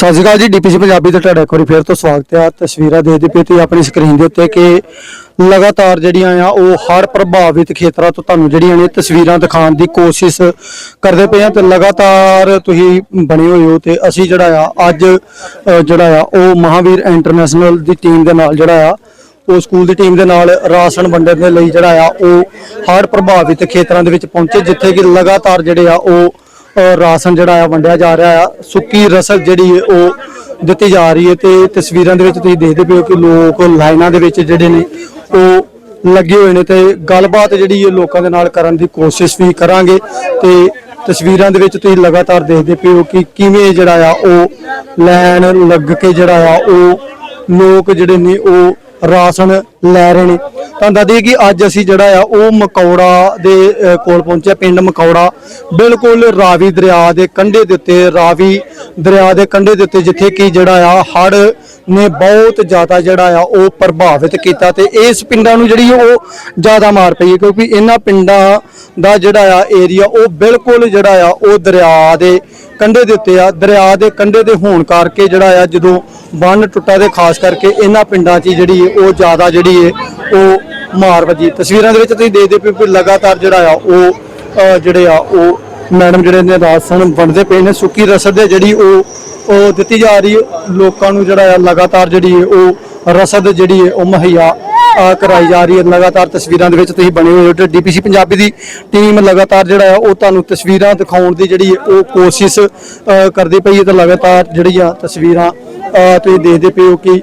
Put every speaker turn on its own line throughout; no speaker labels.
ਸਤਿ ਸ਼੍ਰੀ ਅਕਾਲ ਜੀ ਡੀਪੀਸੀ ਪੰਜਾਬੀ ਤੇ ਤੁਹਾਡਾ ਇੱਕ ਵਾਰੀ ਫੇਰ ਤੋਂ ਸਵਾਗਤ ਹੈ। ਤਸਵੀਰਾਂ ਦੇਖਦੇ ਪਏ ਤੁਸੀਂ ਆਪਣੀ ਸਕਰੀਨ ਦੇ ਉੱਤੇ ਕਿ ਲਗਾਤਾਰ ਜਿਹੜੀਆਂ ਆ, ਉਹ ਹੜ੍ਹ ਪ੍ਰਭਾਵਿਤ ਖੇਤਰਾਂ ਤੋਂ ਤੁਹਾਨੂੰ ਜਿਹੜੀਆਂ ਨੇ ਤਸਵੀਰਾਂ ਦਿਖਾਉਣ ਦੀ ਕੋਸ਼ਿਸ਼ ਕਰਦੇ ਪਏ ਆ ਤੇ ਲਗਾਤਾਰ ਤੁਸੀਂ ਬਣੇ ਹੋਏ ਹੋ ਤੇ ਅਸੀਂ ਜਿਹੜਾ ਆ, ਅੱਜ ਜਿਹੜਾ ਆ, ਉਹ ਮਹਾਵੀਰ ਇੰਟਰਨੈਸ਼ਨਲ ਦੀ ਟੀਮ ਦੇ ਨਾਲ ਜਿਹੜਾ ਆ, ਉਹ ਸਕੂਲ ਦੀ ਟੀਮ ਦੇ ਨਾਲ ਰਾਸ਼ਨ ਵੰਡਣ ਦੇ ਲਈ ਜਿਹੜਾ ਆ, ਉਹ ਹੜ੍ਹ ਪ੍ਰਭਾਵਿਤ ਖੇਤਰਾਂ ਦੇ ਵਿੱਚ ਪਹੁੰਚੇ, ਜਿੱਥੇ ਕਿ ਲਗਾਤਾਰ ਜਿਹੜੇ ਆ, ਉਹ ਰਾਸ਼ਨ ਜਿਹੜਾ ਆ, ਵੰਡਿਆ ਜਾ ਰਿਹਾ ਆ। ਸੁੱਕੀ ਰਸਦ ਜਿਹੜੀ ਹੈ ਉਹ ਦਿੱਤੀ ਜਾ ਰਹੀ ਹੈ ਤੇ ਤਸਵੀਰਾਂ ਦੇ ਵਿੱਚ ਤੁਸੀਂ ਦੇਖਦੇ ਪਏ ਹੋ ਕਿ ਲੋਕ ਲਾਈਨਾਂ ਦੇ ਵਿੱਚ ਜਿਹੜੇ ਨੇ, ਉਹ ਲੱਗੇ ਹੋਏ ਨੇ ਤੇ ਗੱਲਬਾਤ ਜਿਹੜੀ ਹੈ ਲੋਕਾਂ ਦੇ ਨਾਲ ਕਰਨ ਦੀ ਕੋਸ਼ਿਸ਼ ਵੀ ਕਰਾਂਗੇ ਤੇ ਤਸਵੀਰਾਂ ਦੇ ਵਿੱਚ ਤੁਸੀਂ ਲਗਾਤਾਰ ਦੇਖਦੇ ਪਏ ਹੋ ਕਿ ਕਿਵੇਂ ਜਿਹੜਾ ਆ, ਉਹ ਲਾਈਨ ਲੱਗ ਕੇ ਜਿਹੜਾ ਆ, ਉਹ ਲੋਕ ਜਿਹੜੇ ਨੇ, ਉਹ ਰਾਸ਼ਨ ਲੈ ਰਹੇ ਨੇ। ਤਾਂ ਦੱਸ ਦਈਏ ਕਿ ਅੱਜ ਅਸੀਂ ਜਿਹੜਾ ਆ, ਉਹ ਮਕੌੜਾ ਦੇ ਕੋਲ ਪਹੁੰਚਿਆ, ਪਿੰਡ ਮਕੌੜਾ। ਬਿਲਕੁਲ ਰਾਵੀ ਦਰਿਆ ਦੇ ਕੰਢੇ ਦੇ ਉੱਤੇ, ਰਾਵੀ ਦਰਿਆ ਦੇ ਕੰਢੇ ਦੇ ਉੱਤੇ, ਜਿੱਥੇ ਕਿ ਜਿਹੜਾ ਆ ਹੜ ਨੇ ਬਹੁਤ ਜ਼ਿਆਦਾ ਜਿਹੜਾ ਆ, ਉਹ ਪ੍ਰਭਾਵਿਤ ਕੀਤਾ ਤੇ ਇਸ ਪਿੰਡਾਂ ਨੂੰ ਜਿਹੜੀ ਉਹ ਜ਼ਿਆਦਾ ਮਾਰ ਪਈ ਹੈ, ਕਿਉਂਕਿ ਇਹਨਾਂ ਪਿੰਡਾਂ ਦਾ ਜਿਹੜਾ ਆ ਏਰੀਆ ਉਹ ਬਿਲਕੁਲ ਜਿਹੜਾ ਆ, ਉਹ ਦਰਿਆ ਦੇ ਕੰਢੇ ਦੇ ਉੱਤੇ ਆ। ਦਰਿਆ ਦੇ ਕੰਢੇ ਦੇ ਹੋਣ ਕਰਕੇ ਜਿਹੜਾ ਆ, ਜਦੋਂ ਬੰਨ ਟੁੱਟਾ ਤੇ ਖਾਸ ਕਰਕੇ ਇਹਨਾਂ ਪਿੰਡਾਂ 'ਚ ਜਿਹੜੀ ਉਹ ਜ਼ਿਆਦਾ ਜਿਹੜੀ ਹੈ ਉਹ ਮਾਰ ਵੱਜੀ। ਤਸਵੀਰਾਂ ਦੇ ਵਿੱਚ ਤੁਸੀਂ ਦੇਖਦੇ ਪਏ ਕਿ ਲਗਾਤਾਰ ਜਿਹੜਾ ਆ ਉਹ ਜਿਹੜੇ ਆ ਉਹ ਮੈਡਮ ਜਿਹੜੇ ਨੇ ਰਾਸ਼ਨ ਵੰਡਦੇ ਪਏ ਨੇ। ਸੁੱਕੀ ਰਸਦ ਹੈ ਜਿਹੜੀ ਉਹ ਉਹ ਦਿੱਤੀ ਜਾ ਰਹੀ ਹੈ। ਲੋਕਾਂ ਨੂੰ ਜਿਹੜਾ ਆ ਲਗਾਤਾਰ ਜਿਹੜੀ ਹੈ ਉਹ ਰਸਦ ਜਿਹੜੀ ਹੈ ਉਹ ਮੁਹੱਈਆ ਅ, ਕਰਾਈ ਜਾ ਰਹੀ ਹੈ। ਲਗਾਤਾਰ ਤਸਵੀਰਾਂ ਦੇ ਵਿੱਚ ਤੁਸੀਂ ਬਣੇ ਹੋਏ ਹੋ। ਤੇ ਡੀਪੀਸੀ ਪੰਜਾਬੀ ਦੀ ਟੀਮ ਲਗਾਤਾਰ ਜਿਹੜਾ ਆ ਉਹ ਤੁਹਾਨੂੰ ਤਸਵੀਰਾਂ ਦਿਖਾਉਣ ਦੀ ਜਿਹੜੀ ਉਹ ਕੋਸ਼ਿਸ਼ ਕਰਦੀ ਪਈ ਹੈ ਤੇ ਲਗਾਤਾਰ ਜਿਹੜੀ ਆ ਤਸਵੀਰਾਂ ਤੁਸੀਂ ਦੇਖਦੇ ਪਏ ਹੋ ਕਿ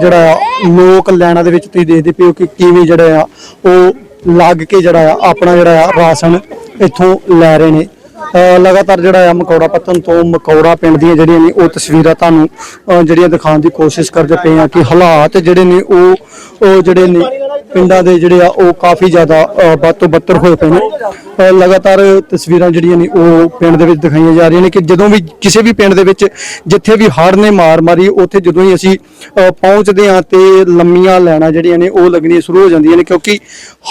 ਜਿਹੜਾ ਆ ਲੋਕ ਲੈਣਾ ਦੇ ਵਿੱਚ ਤੁਸੀਂ ਦੇਖਦੇ ਪਏ ਹੋ ਕਿ ਕਿਵੇਂ ਜਿਹੜਾ ਆ, ਉਹ ਲੱਗ ਕੇ ਜਿਹੜਾ ਆ, ਆਪਣਾ ਜਿਹੜਾ ਆ ਰਾਸ਼ਨ ਇੱਥੋਂ ਲੈ ਰਹੇ ਨੇ। ਲਗਾਤਾਰ ਜਿਹੜਾ ਆ ਮਕੌੜਾ ਪੱਤਨ ਤੋਂ ਮਕੌੜਾ ਪਿੰਡ ਦੀਆਂ ਜਿਹੜੀਆਂ ਨੇ ਉਹ ਤਸਵੀਰਾਂ ਤੁਹਾਨੂੰ ਜਿਹੜੀਆਂ ਦਿਖਾਉਣ ਦੀ ਕੋਸ਼ਿਸ਼ ਕਰਦੇ ਪਏ ਆ ਕਿ ਹਾਲਾਤ ਜਿਹੜੇ ਨੇ ਉਹ ਉਹ ਜਿਹੜੇ ਨੇ ਪਿੰਡਾਂ ਦੇ ਜਿਹੜੇ ਆ ਉਹ ਕਾਫੀ ਜ਼ਿਆਦਾ ਅ, ਵੱਧ ਤੋਂ ਬੱਤਰ ਹੋਏ ਪਏ ਨੇ। ਲਗਾਤਾਰ ਤਸਵੀਰਾਂ ਜਿਹੜੀਆਂ ਨੇ ਉਹ ਪਿੰਡ ਦੇ ਵਿੱਚ ਦਿਖਾਈਆਂ ਜਾ ਰਹੀਆਂ ਨੇ ਕਿ ਜਦੋਂ ਵੀ ਕਿਸੇ ਵੀ ਪਿੰਡ ਦੇ ਵਿੱਚ ਜਿੱਥੇ ਵੀ ਹੜ੍ਹ ਨੇ ਮਾਰ ਮਾਰੀ ਉੱਥੇ ਜਦੋਂ ਹੀ ਅਸੀਂ ਪਹੁੰਚਦੇ ਹਾਂ ਤੇ ਲੰਮੀਆਂ ਲੈਣਾ ਜਿਹੜੀਆਂ ਨੇ ਉਹ ਲੱਗਣੀਆਂ ਸ਼ੁਰੂ ਹੋ ਜਾਂਦੀਆਂ ਨੇ ਕਿਉਂਕਿ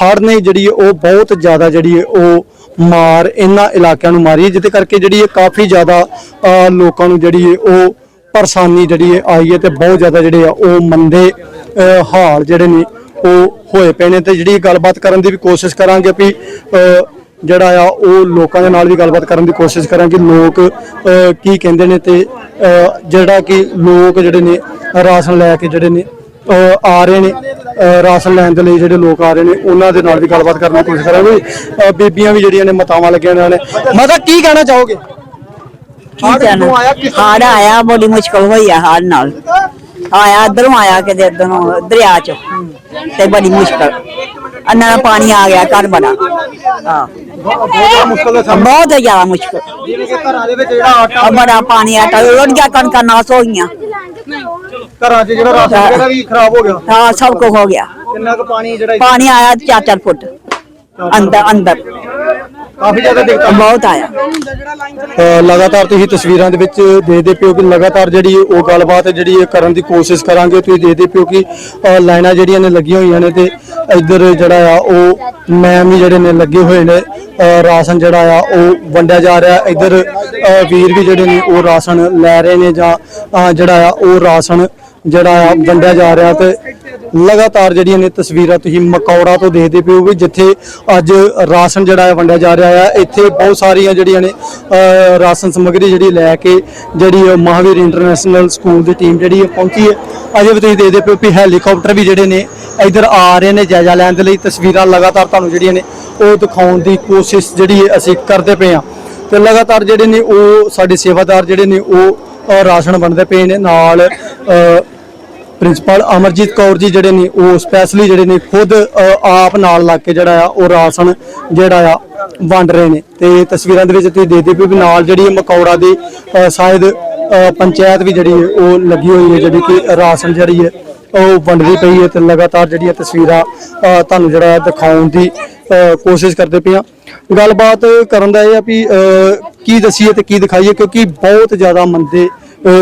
ਹੜ੍ਹ ਨੇ ਜਿਹੜੀ ਉਹ ਬਹੁਤ ਜ਼ਿਆਦਾ ਜਿਹੜੀ ਹੈ ਉਹ ਮਾਰ ਇਹਨਾਂ ਇਲਾਕਿਆਂ ਨੂੰ ਮਾਰੀ ਹੈ, ਜਿਹਦੇ ਕਰਕੇ ਜਿਹੜੀ ਹੈ ਕਾਫੀ ਜ਼ਿਆਦਾ ਲੋਕਾਂ ਨੂੰ ਜਿਹੜੀ ਹੈ ਉਹ ਪਰੇਸ਼ਾਨੀ ਜਿਹੜੀ ਹੈ ਆਈ ਹੈ ਤੇ ਬਹੁਤ ਜ਼ਿਆਦਾ ਜਿਹੜੇ ਆ ਉਹ ਮੰਦੇ ਹਾਲ ਜਿਹੜੇ ਨੇ ਉਹ ਹੋਏ ਪਏ ਨੇ ਤੇ ਜਿਹੜੀ ਗੱਲਬਾਤ ਕਰਨ ਦੀ ਵੀ ਕੋਸ਼ਿਸ਼ ਕਰਾਂਗੇ ਵੀ ਜਿਹੜਾ ਆ ਉਹ ਲੋਕਾਂ ਦੇ ਨਾਲ ਵੀ ਗੱਲਬਾਤ ਕਰਨ ਦੀ ਕੋਸ਼ਿਸ਼ ਕਰਾਂਗੇ, ਲੋਕ ਕੀ ਕਹਿੰਦੇ ਨੇ ਤੇ ਜਿਹੜਾ ਕਿ ਲੋਕ ਜਿਹੜੇ ਨੇ ਰਾਸ਼ਨ ਲੈ ਕੇ ਜਿਹੜੇ ਨੇ ਆ ਰਹੇ ਨੇ। ਰਾਸ਼ਨ ਲੈਣ ਦੇ ਲਈ ਜਿਹੜੇ ਲੋਕ ਆ ਰਹੇ ਨੇ ਉਹਨਾਂ ਦੇ ਨਾਲ ਵੀ ਗੱਲਬਾਤ ਕਰਨ ਦੀ ਕੋਸ਼ਿਸ਼ ਕਰਾਂਗੇ। ਬੀਬੀਆਂ ਵੀ ਜਿਹੜੀਆਂ ਨੇ ਮਤਾਵਾਂ ਲੱਗੀਆਂ ਨੇ ਮਾਤਾ ਕੀ ਕਹਿਣਾ ਚਾਹੋਗੇ?
ਹਾੜ ਆਇਆ ਬੜੀ ਮੁਸ਼ਕਲ ਹੋਈ ਆ ਹਾੜ ਨਾਲ। ਆਇਆ ਇਧਰੋਂ ਆਇਆ ਕਿਤੇ ਇਧਰੋਂ ਦਰਿਆ ਚ। ਤੇ ਬੜੀ ਮੁਸ਼ਕਲ। ਅੰਨਾ ਪਾਣੀ ਆ ਗਿਆ ਘਰ ਬੜਾ। ਹਾਂ।
ਬਹੁਤ
ਜ਼ਿਆਦਾ ਮੁਸ਼ਕਲ।
ਜਿਵੇਂ ਕਿ ਘਰਾਂ ਦੇ ਵਿੱਚ ਜਿਹੜਾ ਆਟਾ
ਬੜਾ ਪਾਣੀ ਆ ਤਾ ਰੋੜ ਗਿਆ ਕਣਕਾਂ ਨਾਸ ਹੋ ਗਈਆਂ।
ਘਰਾਂ 'ਚ ਜਿਹੜਾ ਰਾਸ਼ਨ ਵਗੈਰਾ ਵੀ ਖਰਾਬ ਹੋ ਗਿਆ।
ਹਾਂ ਸਭ ਕੁਝ ਹੋ ਗਿਆ।
ਕਿੰਨਾ ਕੁ ਪਾਣੀ ਜਿਹੜਾ
ਪਾਣੀ ਆਇਆ 4-4 ਫੁੱਟ। ਅੰਦਰ ਅੰਦਰ।
ਕਾਫੀ ਜ਼ਿਆਦਾ ਦਿੱਕਤ
ਬਹੁਤ ਆਇਆ।
ਲਗਾਤਾਰ ਤੁਸੀਂ ਤਸਵੀਰਾਂ ਦੇ ਵਿੱਚ ਦੇਖਦੇ ਪਿਓ ਕਿ ਲਗਾਤਾਰ ਜਿਹੜੀ ਉਹ ਗੱਲਬਾਤ ਜਿਹੜੀ ਇਹ ਕਰਨ ਦੀ ਕੋਸ਼ਿਸ਼ ਕਰਾਂਗੇ ਤੁਸੀਂ ਦੇਖਦੇ ਪਿਓ ਕਿ ਲਾਈਨਾਂ ਜਿਹੜੀਆਂ ਨੇ ਲੱਗੀਆਂ ਹੋਈਆਂ ਨੇ ਤੇ ਇੱਧਰ ਜਿਹੜਾ ਆ ਉਹ ਮੈਮ ਵੀ ਜਿਹੜੇ ਨੇ ਲੱਗੇ ਹੋਏ ਨੇ। ਰਾਸ਼ਨ ਜਿਹੜਾ ਆ ਉਹ ਵੰਡਿਆ ਜਾ ਰਿਹਾ। ਇੱਧਰ ਵੀਰ ਵੀ ਜਿਹੜੇ ਨੇ ਉਹ ਰਾਸ਼ਨ ਲੈ ਰਹੇ ਨੇ ਜਾਂ ਜਿਹੜਾ ਆ ਉਹ ਰਾਸ਼ਨ ਜਿਹੜਾ ਆ ਵੰਡਿਆ ਜਾ ਰਿਹਾ ਤੇ ਲਗਾਤਾਰ ਜਿਹੜੀਆਂ ਨੇ ਤਸਵੀਰਾਂ ਤੁਸੀਂ ਮਕੌੜਾ ਤੋਂ ਦੇਖਦੇ ਪਿਓ ਵੀ ਜਿੱਥੇ ਅੱਜ ਰਾਸ਼ਨ ਜਿਹੜਾ ਹੈ ਵੰਡਿਆ ਜਾ ਰਿਹਾ ਹੈ, ਇੱਥੇ ਬਹੁਤ ਸਾਰੀਆਂ ਜਿਹੜੀਆਂ ਨੇ ਰਾਸ਼ਨ ਸਮੱਗਰੀ ਜਿਹੜੀ ਲੈ ਕੇ ਜਿਹੜੀ ਉਹ ਮਹਾਵੀਰ ਇੰਟਰਨੈਸ਼ਨਲ ਸਕੂਲ ਦੀ ਟੀਮ ਜਿਹੜੀ ਹੈ ਪਹੁੰਚੀ ਹੈ। ਅਜੇ ਵੀ ਤੁਸੀਂ ਦੇਖਦੇ ਪਿਓ ਕਿ ਹੈਲੀਕਾਪਟਰ ਵੀ ਜਿਹੜੇ ਨੇ ਇੱਧਰ ਆ ਰਹੇ ਨੇ ਜਾਇਜ਼ਾ ਲੈਣ ਦੇ ਲਈ। ਤਸਵੀਰਾਂ ਲਗਾਤਾਰ ਤੁਹਾਨੂੰ ਜਿਹੜੀਆਂ ਨੇ ਉਹ ਦਿਖਾਉਣ ਦੀ ਕੋਸ਼ਿਸ਼ ਜਿਹੜੀ ਹੈ ਅਸੀਂ ਕਰਦੇ ਪਏ ਹਾਂ। ਤੇ ਲਗਾਤਾਰ ਜਿਹੜੇ ਨੇ ਉਹ ਸਾਡੇ ਸੇਵਾਦਾਰ ਜਿਹੜੇ ਨੇ ਉਹ ਰਾਸ਼ਨ ਵੰਡਦੇ ਪਏ ਨੇ। ਨਾਲ ਪ੍ਰਿੰਸੀਪਲ ਅਮਰਜੀਤ ਕੌਰ ਜੀ ਜਿਹੜੇ ਨੇ, ਉਹ ਸਪੈਸ਼ਲੀ ਜਿਹੜੇ ਨੇ, ਖੁਦ ਆਪ ਨਾਲ ਲੱਗ ਕੇ ਜਿਹੜਾ ਆ, ਉਹ ਰਾਸ਼ਨ ਜਿਹੜਾ ਆ, ਵੰਡ ਰਹੇ ਨੇ। ਤੇ ਤਸਵੀਰਾਂ ਦੇ ਵਿੱਚ ਤੁਸੀਂ ਦੇਖਦੇ ਪਏ ਵੀ ਨਾਲ ਜਿਹੜੀ ਮਕੌੜਾ ਦੀ ਸ਼ਾਇਦ ਪੰਚਾਇਤ ਵੀ ਜਿਹੜੀ ਉਹ ਲੱਗੀ ਹੋਈ ਹੈ, ਜਿਹੜੀ ਕਿ ਰਾਸ਼ਨ ਜਿਹੜੀ ਹੈ, ਉਹ ਵੰਡਦੀ ਪਈ ਹੈ ਤੇ ਲਗਾਤਾਰ ਜਿਹੜੀਆਂ ਤਸਵੀਰਾਂ ਤੁਹਾਨੂੰ ਜਿਹੜਾ ਦਿਖਾਉਣ ਦੀ ਕੋਸ਼ਿਸ਼ ਕਰਦੇ ਪਏ ਆ ਗੱਲਬਾਤ ਕਰਨ ਦਾ ਇਹ ਆ ਵੀ ਕੀ ਦਸੀਏ ਤੇ ਕੀ ਦਿਖਾਈਏ ਕਿਉਂਕਿ ਬਹੁਤ ਜ਼ਿਆਦਾ ਮੰਦੇ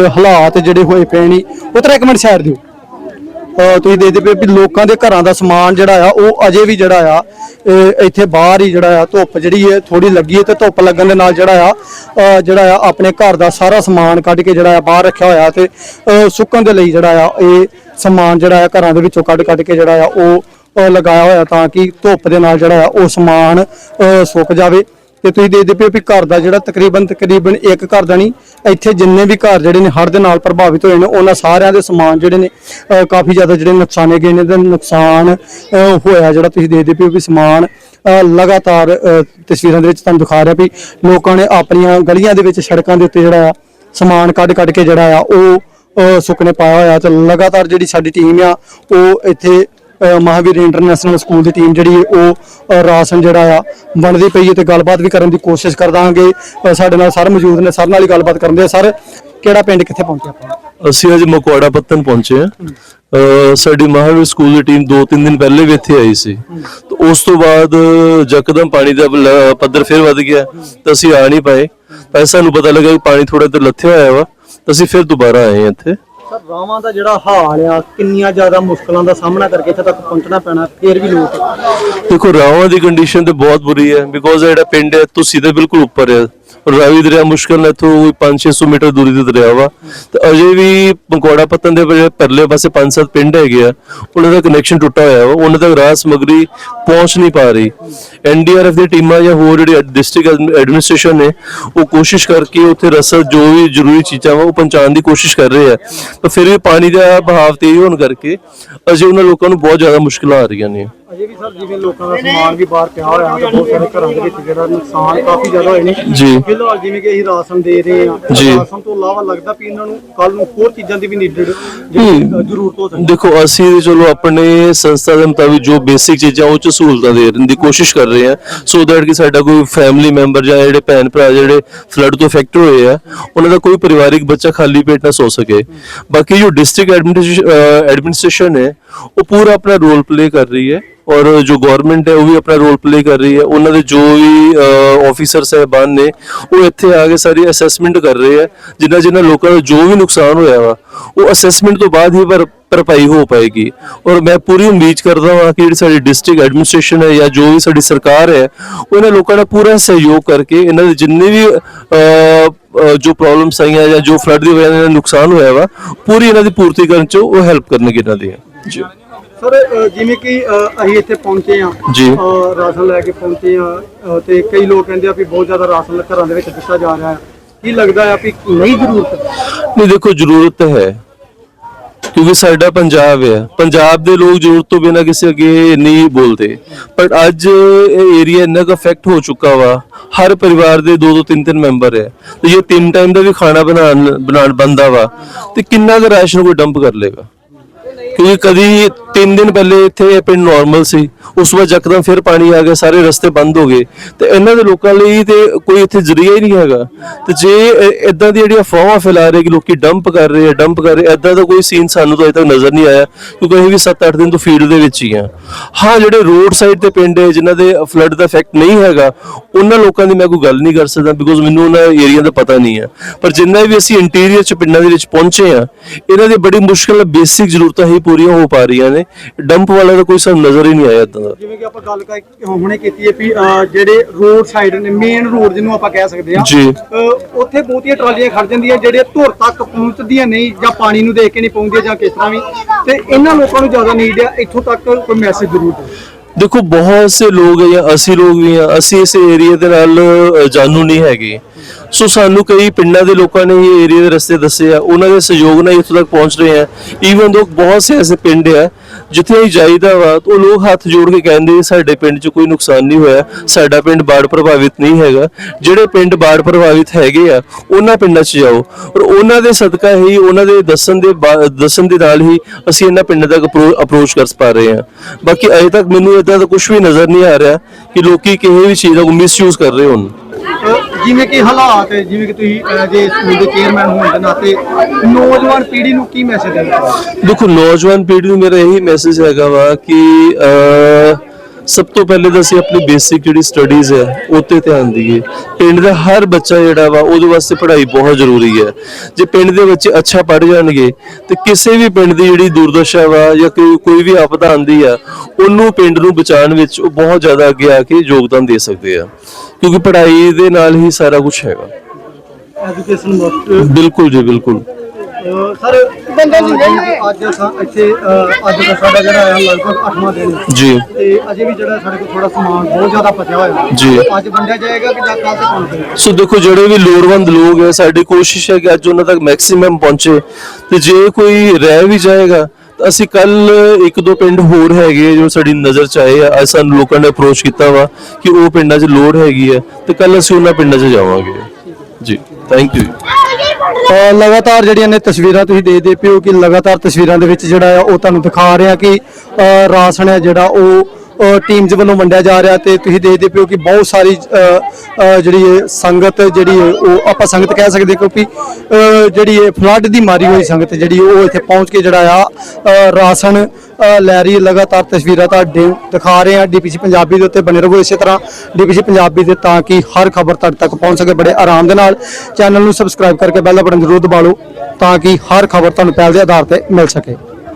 ਹਾਲਾਤ ਜਿਹੜੇ ਹੋਏ ਪਏ ਨੇ ਉਤਰਾ ਇੱਕ ਮਿੰਟ ਸਾਈਡ ਦਿਓ ਤੁਸੀਂ ਦੇਖਦੇ ਪਏ ਵੀ ਲੋਕਾਂ ਦੇ ਘਰਾਂ ਦਾ ਸਮਾਨ ਜਿਹੜਾ ਆ ਉਹ ਅਜੇ ਵੀ ਜਿਹੜਾ ਆ ਇੱਥੇ ਬਾਹਰ ਹੀ ਜਿਹੜਾ ਆ ਧੁੱਪ ਜਿਹੜੀ ਹੈ ਥੋੜੀ ਲੱਗੀ ਹੈ ਤੇ ਧੁੱਪ ਲੱਗਣ ਦੇ ਨਾਲ ਜਿਹੜਾ ਆ ਜਿਹੜਾ ਆ ਆਪਣੇ ਘਰ ਦਾ ਸਾਰਾ ਸਮਾਨ ਕੱਢ ਕੇ ਜਿਹੜਾ ਆ ਬਾਹਰ ਰੱਖਿਆ ਹੋਇਆ ਤੇ ਸੁੱਕਣ ਦੇ ਲਈ ਜਿਹੜਾ ਆ ਇਹ ਸਮਾਨ ਜਿਹੜਾ ਆ ਘਰਾਂ ਦੇ ਵਿੱਚੋਂ ਕੱਢ ਕੱਢ ਕੇ ਜਿਹੜਾ ਆ ਉਹ ਲਗਾਇਆ ਹੋਇਆ ਤਾਂ ਕਿ ਧੁੱਪ ਦੇ ਨਾਲ ਜਿਹੜਾ ਆ ਉਹ ਸਮਾਨ ਸੁੱਕ ਜਾਵੇ ਤੇ ਤੁਸੀਂ ਦੇਖਦੇ ਪਏ ਹੋ ਵੀ ਘਰ ਦਾ ਜਿਹੜਾ ਤਕਰੀਬਨ ਤਕਰੀਬਨ ਇੱਕ ਘਰ ਦਾ ਨਹੀਂ, ਇੱਥੇ ਜਿੰਨੇ ਵੀ ਘਰ ਜਿਹੜੇ ਨੇ ਹੜ੍ਹ ਦੇ ਨਾਲ ਪ੍ਰਭਾਵਿਤ ਹੋਏ ਨੇ, ਉਹਨਾਂ ਸਾਰਿਆਂ ਦੇ ਸਮਾਨ ਜਿਹੜੇ ਨੇ, ਅਹ ਕਾਫੀ ਜ਼ਿਆਦਾ ਜਿਹੜੇ ਨੁਕਸਾਨੇ ਗਏ ਨੇ, ਤੇ ਨੁਕਸਾਨ, ਅਹ ਹੋਇਆ ਜਿਹੜਾ ਤੁਸੀਂ ਦੇਖਦੇ ਪਏ ਹੋ ਵੀ ਸਮਾਨ, ਅਹ ਲਗਾਤਾਰ, ਅਹ ਤਸਵੀਰਾਂ ਦੇ ਵਿੱਚ ਤੁਹਾਨੂੰ ਦਿਖਾ ਰਿਹਾ ਵੀ ਲੋਕਾਂ ਨੇ ਆਪਣੀਆਂ ਗਲੀਆਂ ਦੇ ਵਿੱਚ ਸੜਕਾਂ ਦੇ ਉੱਤੇ ਜਿਹੜਾ ਆ, ਸਮਾਨ ਕੱਢ ਕੱਢ ਕੇ ਜਿਹੜਾ ਆ, ਉਹ, ਅਹ ਸੁੱਕਣੇ ਪਾਇਆ ਹੋਇਆ ਤੇ ਲਗਾਤਾਰ ਜਿਹੜੀ ਸਾਡੀ ਟੀਮ ਆ, ਉਹ ਇੱਥੇ ਮਹਾਵੀਰ ਇੰਟਰਨੈਸ਼ਨਲ ਸਕੂਲ ਦੀ ਟੀਮ ਜਿਹੜੀ ਉਹ ਰਾਸ਼ਨ ਜਿਹੜਾ ਆ ਬਣਦੀ ਪਈ ਹੈ ਤੇ ਗੱਲਬਾਤ ਵੀ ਕਰਨ ਦੀ ਕੋਸ਼ਿਸ਼ ਕਰਦਾਂਗੇ ਅਹ ਸਾਡੇ ਨਾਲ ਸਰ ਮੌਜੂਦ ਨੇ, ਸਰ ਨਾਲ ਹੀ ਗੱਲਬਾਤ ਕਰਦੇ ਆ। ਸਰ, ਕਿਹੜਾ ਪਿੰਡ ਕਿੱਥੇ ਪਹੁੰਚੇ ਆਪਾਂ?
ਅਸੀਂ ਅੱਜ ਮਕਵਾੜਾ ਪੱਤਨ ਪਹੁੰਚੇ ਹਾਂ। ਸਾਡੀ ਮਹਾਵੀਰ ਸਕੂਲ ਦੀ ਟੀਮ 2-3 ਦਿਨ ਪਹਿਲੇ ਵੀ ਇੱਥੇ ਆਈ ਸੀ। ਤੇ ਉਸ ਤੋਂ ਬਾਅਦ ਜਕਦਮ ਪਾਣੀ ਦਾ ਪੱਧਰ ਫਿਰ ਵੱਧ ਗਿਆ। ਤਾਂ ਅਸੀਂ ਆ ਨਹੀਂ ਪਾਏ। ਤਾਂ ਸਾਨੂੰ ਪਤਾ ਲੱਗਾ ਕਿ ਪਾਣੀ ਥੋੜਾ ਜਿਹਾ ਲੱਥਿਆ ਹੋਇਆ ਵਾ। ਅਸੀਂ ਫਿਰ ਦੁਬਾਰਾ ਆਏ ਹਾਂ ਇੱਥੇ।
ਸਰ, ਰਾਵਾਂ ਦਾ ਜਿਹੜਾ ਹਾਲ ਆ, ਕਿੰਨੀਆਂ ਜ਼ਿਆਦਾ ਮੁਸ਼ਕਲਾਂ ਦਾ ਸਾਹਮਣਾ ਕਰਕੇ ਇੱਥੇ ਤੱਕ ਪਹੁੰਚਣਾ ਪੈਣਾ, ਫੇਰ ਵੀ ਲੋਕ
ਦੇਖੋ, ਰਾਵਾਂ ਦੀ ਕੰਡੀਸ਼ਨ ਤੇ ਬਹੁਤ ਬੁਰੀ ਹੈ ਬਿਕੋਜ਼ ਜਿਹੜਾ ਪਿੰਡ ਹੈ, ਤੁਸੀਂ ਦੇ ਬਿਲਕੁਲ ਉੱਪਰ ਹੈ। ਰਾਵੀ ਦਰਿਆ ਮੁਸ਼ਕਲ ਨਾਲ ਇੱਥੋਂ 5-600 ਮੀਟਰ ਦੂਰੀ ਤੇ ਦਰਿਆ ਵਾ। ਤੇ ਅਜੇ ਵੀ ਪੰਕੋੜਾ ਪੱਤਨ ਦੇ ਪਰਲੇ ਪਾਸੇ 5-7 ਪਿੰਡ ਹੈਗੇ ਆ, ਉਹਨਾਂ ਦਾ ਕਨੈਕਸ਼ਨ ਟੁੱਟਾ ਹੋਇਆ ਵਾ, ਉਹਨਾਂ ਤੱਕ ਰਾਹ ਸਮਗਰੀ ਪਹੁੰਚ ਨਹੀਂ ਪਾ ਰਹੀ। ਐਨਡੀਆਰਐਫ ਦੀ ਟੀਮਾਂ ਜਾਂ ਹੋਰ ਜਿਹੜੇ ਡਿਸਟ੍ਰਿਕਟ ਐਡਮਿਨਿਸਟ੍ਰੇਸ਼ਨ ਨੇ, ਉਹ ਕੋਸ਼ਿਸ਼ ਕਰਕੇ ਉੱਥੇ ਰਸਦ ਜੋ ਵੀ ਜ਼ਰੂਰੀ ਚੀਜ਼ਾਂ ਵਾ, ਉਹ ਪਹੁੰਚਾਉਣ ਦੀ ਕੋਸ਼ਿਸ਼ ਕਰ ਰਹੇ ਆ। ਪਰ ਫਿਰ ਵੀ ਪਾਣੀ ਦਾ ਬਹਾਵ ਤੇਜ਼ ਹੋਣ ਕਰਕੇ ਅਜੇ ਉਹਨਾਂ ਲੋਕਾਂ ਨੂੰ ਬਹੁਤ ਜ਼ਿਆਦਾ ਮੁਸ਼ਕਲਾਂ ਆ ਰਹੀਆਂ ਨੇ।
ਅਜੇ ਵੀ ਸਰ ਜਿਵੇਂ ਲੋਕਾਂ ਦਾ ਸਮਾਨ ਵੀ ਬਾਹਰ ਪਿਆ ਹੋਇਆ ਤੇ ਬਹੁਤ ਸਾਰੇ ਘਰਾਂ ਦੇ ਵਿੱਚ ਜਿਹੜਾ ਨੁਕਸਾਨ ਕਾਫੀ ਜ਼ਿਆਦਾ ਹੋਏ ਨੇ।
ਜੀ।
ਫਿਲਹਾਲ ਜਿਵੇਂ ਕਿ ਅਸੀਂ ਰਾਸ਼ਨ ਦੇ ਰਹੇ ਹਾਂ
ਜੀ।
ਰਾਸ਼ਨ ਤੋਂ ਇਲਾਵਾ ਲੱਗਦਾ ਵੀ ਇਹਨਾਂ ਨੂੰ ਕੱਲ ਨੂੰ ਹੋਰ ਚੀਜ਼ਾਂ ਦੀ ਵੀ ਨੀਡਡ ਜਿਹੜੀ ਜ਼ਰੂਰਤ ਹੋ ਸਕਦੀ
ਦੇਖੋ ਅਸੀਂ ਤੇ ਚਲੋ ਆਪਣੇ ਸੰਸਥਾ ਦੇ ਮੁਤਾਬਿਕ ਜੋ ਬੇਸਿਕ ਚੀਜ਼ਾਂ ਉਹ ਚ ਸਹੂਲਤਾਂ ਦੇ ਕਰਨ ਦੀ ਕੋਸ਼ਿਸ਼ ਕਰ ਰਹੇ ਹਾਂ। ਸੋ ਦੈਟ ਕਿ ਸਾਡਾ ਕੋਈ ਫੈਮਿਲੀ ਮੈਂਬਰ ਜਾਂ ਜਿਹੜੇ ਭੈਣ ਭਰਾ ਜਿਹੜੇ ਫਲੱਡ ਤੋਂ ਅਫੈਕਟ ਹੋਏ ਆ ਉਹਨਾਂ ਦਾ ਕੋਈ ਪਰਿਵਾਰਿਕ ਬੱਚਾ ਖਾਲੀ ਪੇਟ ਨਾ ਸੋ ਸਕੇ। ਬਾਕੀ ਜੋ ਡਿਸਟ੍ਰਿਕਟ ਐਡਮਿਨਿਸਟ੍ਰੇਸ਼ਨ ਹੈ ਉਹ ਪੂਰਾ ਆਪਣਾ ਰੋਲ ਪਲੇ ਕਰ ਰਹੀ ਹੈ। ਔਰ ਜੋ ਗਵਰਨਮੈਂਟ ਹੈ, ਉਹ ਵੀ ਆਪਣਾ ਰੋਲ ਪਲੇ ਕਰ ਰਹੀ ਹੈ। ਉਹਨਾਂ ਦੇ ਜੋ ਵੀ ਆਫੀਸਰ ਸਹਿਬਾਨ ਨੇ, ਉਹ ਇੱਥੇ ਆ ਕੇ ਸਾਰੀ ਅਸੈਸਮੈਂਟ ਕਰ ਰਹੇ ਹੈ। ਜਿੰਨਾ ਜਿੰਨਾ ਲੋਕਾਂ ਦਾ ਜੋ ਵੀ ਨੁਕਸਾਨ ਹੋਇਆ ਵਾ, ਉਹ ਅਸੈਸਮੈਂਟ ਤੋਂ ਬਾਅਦ ਹੀ ਭਰ ਭਰਪਾਈ ਹੋ ਪਾਏਗੀ। ਔਰ ਮੈਂ ਪੂਰੀ ਉਮੀਦ ਕਰਦਾ ਹਾਂ ਕਿ ਜਿਹੜੀ ਸਾਡੀ ਡਿਸਟ੍ਰਿਕਟ ਐਡਮਿਨਿਸਟ੍ਰੇਸ਼ਨ ਹੈ ਜਾਂ ਜੋ ਵੀ ਸਾਡੀ ਸਰਕਾਰ ਹੈ, ਉਹਨਾਂ ਲੋਕਾਂ ਦਾ ਪੂਰਾ ਸਹਿਯੋਗ ਕਰਕੇ ਇਹਨਾਂ ਦੇ ਜਿੰਨੇ ਵੀ ਜੋ ਪ੍ਰੋਬਲਮਸ ਆਈਆਂ ਜਾਂ ਜੋ ਫਲੱਡ ਦੀ ਵਜ੍ਹਾ ਨਾਲ ਨੁਕਸਾਨ ਹੋਇਆ ਵਾ, ਪੂਰੀ ਇਹਨਾਂ ਦੀ ਪੂਰਤੀ ਕਰਨ ਚ ਉਹ ਹੈਲਪ ਕਰਨਗੇ ਇਹਨਾਂ ਦੀ। ਜੀ।
ਸਰ ਜਿਵੇਂ ਕਿ ਅਸੀਂ ਇੱਥੇ ਪਹੁੰਚੇ ਆ
ਜੀ।
ਰਾਸ਼ਨ ਲੈ ਕੇ ਪਹੁੰਚੇ ਆ ਤੇ ਕਈ ਲੋਕ ਕਹਿੰਦੇ ਆ ਵੀ ਬਹੁਤ ਜ਼ਿਆਦਾ ਰਾਸ਼ਨ ਘਰਾਂ ਦੇ ਵਿੱਚ ਦਿੱਤਾ ਜਾ ਰਿਹਾ ਹੈ। ਕੀ ਲੱਗਦਾ ਆ ਵੀ ਨਹੀਂ ਜ਼ਰੂਰਤ?
ਨਹੀਂ ਦੇਖੋ ਜ਼ਰੂਰਤ ਹੈ ਕਿਉਂਕਿ ਸਾਡਾ ਪੰਜਾਬ ਹੈ। ਪੰਜਾਬ ਦੇ ਲੋਕ ਜ਼ਰੂਰਤ ਤੋਂ ਬਿਨਾਂ ਕਿਸੇ ਅੱਗੇ ਨਹੀਂ ਬੋਲਦੇ। ਪਰ ਅੱਜ ਇਹ ਏਰੀਆ ਇੰਨਾ ਕੁ ਅਫੈਕਟ ਹੋ ਚੁੱਕਾ ਵਾ ਹਰ ਪਰਿਵਾਰ ਦੇ ਦੋ ਦੋ ਤਿੰਨ ਤਿੰਨ ਮੈਂਬਰ ਹੈ। ਤੇ ਇਹ ਤਿੰਨ ਟਾਈਮ ਦਾ ਵੀ ਖਾਣਾ ਬਣਾਉਣ ਬਣਾਉਣ ਬੰਦਾ ਵਾ ਤੇ ਕਿੰਨਾ ਕੁ ਰਾਸ਼ਨ ਕੋਈ ਡੰਪ ਕਰ ਲੇਗਾ ਕਿਉਂਕਿ ਕਦੀ 3 ਦਿਨ ਪਹਿਲੇ ਇੱਥੇ ਇਹ ਪਿੰਡ ਨਾਰਮਲ ਸੀ। ਉਸ ਤੋਂ ਬਾਅਦ ਯਕਦਮ ਫਿਰ ਪਾਣੀ ਆ ਗਿਆ, ਸਾਰੇ ਰਸਤੇ ਬੰਦ ਹੋ ਗਏ। ਤੇ ਇਹਨਾਂ ਦੇ ਲੋਕਾਂ ਲਈ ਤੇ ਕੋਈ ਇੱਥੇ ਜ਼ਰੀਆ ਹੀ ਨਹੀਂ ਹੈਗਾ। ਤੇ ਜੇ ਇਦਾਂ ਦੀ ਜਿਹੜੀਆਂ ਅਫਵਾਹਾਂ ਫੈਲਾ ਰਹੇ ਕਿ ਲੋਕੀ ਡੰਪ ਕਰ ਰਹੇ ਆ ਡੰਪ ਕਰ ਰਹੇ ਇਦਾਂ ਦਾ ਕੋਈ ਸੀਨ ਸਾਨੂੰ ਤਾਂ ਅਜੇ ਤੱਕ ਨਜ਼ਰ ਨਹੀਂ ਆਇਆ, ਕਿਉਂਕਿ ਅਸੀਂ ਵੀ 7-8 ਦਿਨ ਤੋਂ ਫੀਲਡ ਦੇ ਵਿੱਚ ਹੀ ਆ ਹਾਂ, ਜਿਹੜੇ ਰੋਡ ਸਾਈਡ ਤੇ ਪਿੰਡ ਹੈ, ਜਿਨ੍ਹਾਂ ਦੇ ਫਲੱਡ ਦਾ ਇਫੈਕਟ ਨਹੀਂ ਹੈਗਾ, ਉਹਨਾਂ ਲੋਕਾਂ ਦੀ ਮੈਂ ਕੋਈ ਗੱਲ ਨਹੀਂ ਕਰ ਸਕਦਾ ਬਿਕੋਜ਼ ਮੈਨੂੰ ਉਹਨਾਂ ਏਰੀਆ ਦਾ ਪਤਾ ਨਹੀਂ ਹੈ। ਪਰ ਜਿੰਨਾ ਵੀ ਅਸੀਂ ਇੰਟੀਰੀਅਰ ਚ ਪਿੰਡਾਂ ਦੇ ਵਿੱਚ ਪਹੁੰਚੇ ਆ ਇਹਨਾਂ ਦੀ ਬੜੀ ਮੁਸ਼ਕਲ ਬੇਸਿਕ ਜ਼ਰੂਰਤਾਂ ਹੀ ਪੂਰੀਆਂ ਹੋ ਪਾ ਰਹੀਆਂ ਨੇ। ਡੰਪ ਵਾਲਾ ਤਾਂ ਕੋਈ ਸਾਨੂੰ ਨਜ਼ਰ ਹੀ ਨਹੀਂ ਆਇਆ ਇਦਾਂ ਦਾ।
ਜਿਵੇਂ ਕਿ ਆਪਾਂ ਗੱਲ ਕਰ ਹੁਣੇ ਕੀਤੀ ਹੈ ਵੀ ਜਿਹੜੇ ਰੋਡ ਸਾਈਡ ਨੇ ਮੇਨ ਰੋਡ ਜਿਹਨੂੰ ਆਪਾਂ ਕਹਿ ਸਕਦੇ ਹਾਂ
ਜੀ।
ਉੱਥੇ ਬਹੁਤੀਆਂ ਟਰਾਲੀਆਂ ਖੜ ਜਾਂਦੀਆਂ ਜਿਹੜੇ ਧੁਰ ਤੱਕ ਪਹੁੰਚਦੀਆਂ ਨਹੀਂ ਜਾਂ ਪਾਣੀ ਨੂੰ ਦੇਖ ਕੇ ਨਹੀਂ ਪਹੁੰਚਦੀਆਂ ਜਾਂ ਕਿਸ ਤਰ੍ਹਾਂ ਵੀ। ਤੇ ਇਹਨਾਂ ਲੋਕਾਂ ਨੂੰ ਜ਼ਿਆਦਾ ਨੀਡ ਆ ਇੱਥੋਂ ਤੱਕ ਕੋਈ ਮੈਸੇਜ ਜ਼ਰੂਰ ਦਿਓ।
ਦੇਖੋ ਬਹੁਤ ਸੇ ਲੋਕ ਹੈ ਜਾਂ ਅਸੀਂ ਲੋਕ ਵੀ ਆ ਅਸੀਂ ਇਸ ਏਰੀਆ ਦੇ ਨਾਲ ਅ, ਜਾਣੂ ਨਹੀਂ ਹੈਗੇ। ਸੋ ਸਾਨੂੰ ਕਈ ਪਿੰਡਾਂ ਦੇ ਲੋਕਾਂ ਨੇ ਇਹ ਏਰੀਆ ਦੇ ਰਸਤੇ ਦੱਸੇ ਆ ਉਹਨਾਂ ਦੇ ਸਹਿਯੋਗ ਨਾਲ ਇੱਥੋਂ ਤੱਕ ਪਹੁੰਚ ਰਹੇ ਆ। ਈਵਨ ਦੋ ਬਹੁਤ ਸੇ ਐਸੇ ਪਿੰਡ ਆ ਜਿੱਥੇ ਅਸੀਂ ਜਾਈਦਾ ਵਾ ਉਹ ਲੋਕ ਹੱਥ ਜੋੜ ਕੇ ਕਹਿੰਦੇ ਸਾਡੇ ਪਿੰਡ 'ਚ ਕੋਈ ਨੁਕਸਾਨ ਨਹੀਂ ਹੋਇਆ, ਸਾਡਾ ਪਿੰਡ ਬਾੜ ਪ੍ਰਭਾਵਿਤ ਨਹੀਂ ਹੈਗਾ। ਜਿਹੜੇ ਪਿੰਡ ਬਾੜ ਪ੍ਰਭਾਵਿਤ ਹੈਗੇ ਆ, ਉਹਨਾਂ ਪਿੰਡਾਂ 'ਚ ਜਾਓ। ਔਰ ਉਹਨਾਂ ਦੇ ਸਦਕਾ ਹੀ, ਉਹਨਾਂ ਦੇ ਦੱਸਣ ਦੇ ਬਾ- ਦੱਸਣ ਦੇ ਨਾਲ ਹੀ ਅਸੀਂ ਇਹਨਾਂ ਪਿੰਡਾਂ ਤੱਕ ਅਪਰੋਚ ਕਰ ਪਾ ਰਹੇ ਹਾਂ। ਬਾਕੀ ਅਜੇ ਤੱਕ ਮੈਨੂੰ ਇਦਾਂ ਦਾ ਕੁਝ ਵੀ ਨਜ਼ਰ ਨਹੀਂ ਆ ਰਿਹਾ ਕਿ ਲੋਕੀ ਕਿਸੇ ਵੀ ਚੀਜ਼ ਦਾ ਮਿਸਯੂਜ਼ ਕਰ ਰਹੇ ਹੋਣ।
ਜਿਵੇਂ ਕਿ ਹਾਲਾਤ ਜਿਵੇਂ ਕਿ ਤੁਸੀਂ ਅ, ਜੇ ਸਕੂਲ ਦੇ ਚੇਅਰਮੈਨ ਹੋਣ ਦੇ ਨਾਤੇ ਨੌਜਵਾਨ ਪੀੜ੍ਹੀ ਨੂੰ ਕੀ ਮੈਸੇਜ ਦੇਣਾ ਚਾਹੁੰਦੇ
ਦੇਖੋ ਨੌਜਵਾਨ ਪੀੜ੍ਹੀ ਨੂੰ ਮੇਰਾ ਇਹੀ ਮੈਸੇਜ ਹੈਗਾ ਵਾ ਕਿ ਅਹ, ਸਭ ਤੋਂ ਪਹਿਲੇ ਤਾਂ ਅਸੀਂ ਆਪਣੀ ਬੇਸਿਕ ਜਿਹੜੀ ਸਟੱਡੀਜ਼ ਹੈ ਉਹ ਤੇ ਧਿਆਨ ਦਈਏ। ਪਿੰਡ ਦਾ ਹਰ ਬੱਚਾ ਜਿਹੜਾ ਵਾ ਉਹਦੇ ਵਾਸਤੇ ਪੜ੍ਹਾਈ ਬਹੁਤ ਜ਼ਰੂਰੀ ਹੈ। ਜੇ ਪਿੰਡ ਦੇ ਬੱਚੇ ਅੱਛਾ ਪੜ੍ਹ ਜਾਣਗੇ ਤੇ ਕਿਸੇ ਵੀ ਪਿੰਡ ਦੀ ਜਿਹੜੀ ਦੁਰਦਸ਼ਾ ਵਾ ਜਾਂ ਕੋਈ ਕੋਈ ਵੀ ਆਪਦਾ ਆਂਦੀ ਆ ਉਹਨੂੰ ਪਿੰਡ ਨੂੰ ਬਚਾਉਣ ਵਿੱਚ ਉਹ ਬਹੁਤ ਜ਼ਿਆਦਾ ਅੱਗੇ ਆ ਕੇ ਯੋਗਦਾਨ ਦੇ ਸਕਦੇ ਆ। ਕਿਉਂਕਿ ਪੜ੍ਹਾਈ ਦੇ ਨਾਲ ਹੀ ਸਾਰਾ ਕੁਝ ਹੈਗਾ।
ਐਜੂਕੇਸ਼ਨ
ਬਿਲਕੁਲ ਜੀ ਬਿਲਕੁਲ।
ਸਰ ਬੰਦਾ ਨਹੀਂ ਅੱਜ ਅਸਾਂ ਇੱਥੇ ਅਹ, ਅੱਜ ਦਾ ਸਾਡਾ ਜਿਹੜਾ ਹੈ ਲਗਭਗ 8ਵਾਂ ਦਿਨ ਹੈ।
ਜੀ।
ਤੇ ਅਜੇ ਵੀ ਜਿਹੜਾ ਸਾਡੇ ਕੋਲ ਥੋੜਾ ਸਮਾਨ ਬਹੁਤ ਜ਼ਿਆਦਾ ਬਚਿਆ ਹੋਇਆ ਹੈ।
ਜੀ।
ਅੱਜ ਵੰਡਿਆ ਜਾਏਗਾ ਕਿ ਜਾਂ ਕੱਲ ਤੱਕ ਪਹੁੰਚੇਗਾ
ਸੋ ਦੇਖੋ ਜਿਹੜੇ ਵੀ ਲੋੜਵੰਦ ਲੋਕ ਹੈ ਸਾਡੀ ਕੋਸ਼ਿਸ਼ ਹੈ ਕਿ ਅੱਜ ਉਹਨਾਂ ਤੱਕ ਮੈਕਸਿਮਮ ਪਹੁੰਚੇ। ਤੇ ਜੇ ਕੋਈ ਰਹਿ ਵੀ ਜਾਏਗਾ ਤਾਂ ਅਸੀਂ ਕੱਲ ਇੱਕ ਦੋ ਪਿੰਡ ਹੋਰ ਹੈਗੇ ਆ ਜੋ ਸਾਡੀ ਨਜ਼ਰ ਚ ਆਏ ਆ। ਅੱਜ ਸਾਨੂੰ ਲੋਕਾਂ ਨੇ ਅਪਰੋਚ ਕੀਤਾ ਵਾ ਕਿ ਉਹ ਪਿੰਡਾਂ 'ਚ ਲੋੜ ਹੈਗੀ ਹੈ ਤੇ ਕੱਲ ਅਸੀਂ ਉਹਨਾਂ ਪਿੰਡਾਂ 'ਚ ਜਾਵਾਂਗੇ। ਜੀ ਥੈਂਕ ਯੂ
ਅਹ ਲਗਾਤਾਰ ਜਿਹੜੀਆਂ ਨੇ ਤਸਵੀਰਾਂ ਤੁਸੀਂ ਦੇਖਦੇ ਪਿਓ ਕਿ ਲਗਾਤਾਰ ਤਸਵੀਰਾਂ ਦੇ ਵਿੱਚ ਜਿਹੜਾ ਆ ਉਹ ਤੁਹਾਨੂੰ ਦਿਖਾ ਰਿਹਾ ਕਿ, ਅਹ ਰਾਸ਼ਨ ਹੈ ਜਿਹੜਾ ਉਹ ਟੀਮਸ ਵੱਲੋਂ ਵੰਡਿਆ ਜਾ ਰਿਹਾ ਤੇ ਤੁਸੀਂ ਦੇਖਦੇ ਪਿਓ ਕਿ ਬਹੁਤ ਸਾਰੀ ਜਿਹੜੀ ਇਹ ਸੰਗਤ, ਜਿਹੜੀ ਹੈ ਉਹ ਆਪਾਂ ਸੰਗਤ ਕਹਿ ਸਕਦੇ ਕਿਉਂਕਿ ਜਿਹੜੀ ਇਹ ਫਲੱਡ ਦੀ ਮਾਰੀ ਹੋਈ ਸੰਗਤ ਜਿਹੜੀ ਉਹ ਇੱਥੇ ਪਹੁੰਚ ਕੇ ਜਿਹੜਾ ਆ ਰਾਸ਼ਨ ਲੈ ਰਹੀ ਹੈ। ਲਗਾਤਾਰ ਤਸਵੀਰਾਂ ਤੁਹਾਡੇ ਦਿਖਾ ਰਹੇ ਆ ਡੀਪੀਸੀ ਪੰਜਾਬੀ ਦੇ ਉੱਤੇ ਬਣੇ ਰਹੋ ਇਸੇ ਤਰ੍ਹਾਂ। ਡੀਪੀਸੀ ਪੰਜਾਬੀ ਦੇ ਤਾਂ ਕਿ ਹਰ ਖਬਰ ਤੁਹਾਡੇ ਤੱਕ ਪਹੁੰਚ ਸਕੇ ਬੜੇ ਆਰਾਮ ਦੇ ਨਾਲ। ਚੈਨਲ ਨੂੰ ਸਬਸਕ੍ਰਾਈਬ ਕਰਕੇ ਬੈਲ ਬਟਨ ਜ਼ਰੂਰ ਦਬਾ ਲਓ ਤਾਂ ਕਿ ਹਰ ਖਬਰ ਤੁਹਾਨੂੰ ਪਹਿਲ ਦੇ ਆਧਾਰ ਤੇ ਮਿਲ ਸਕੇ।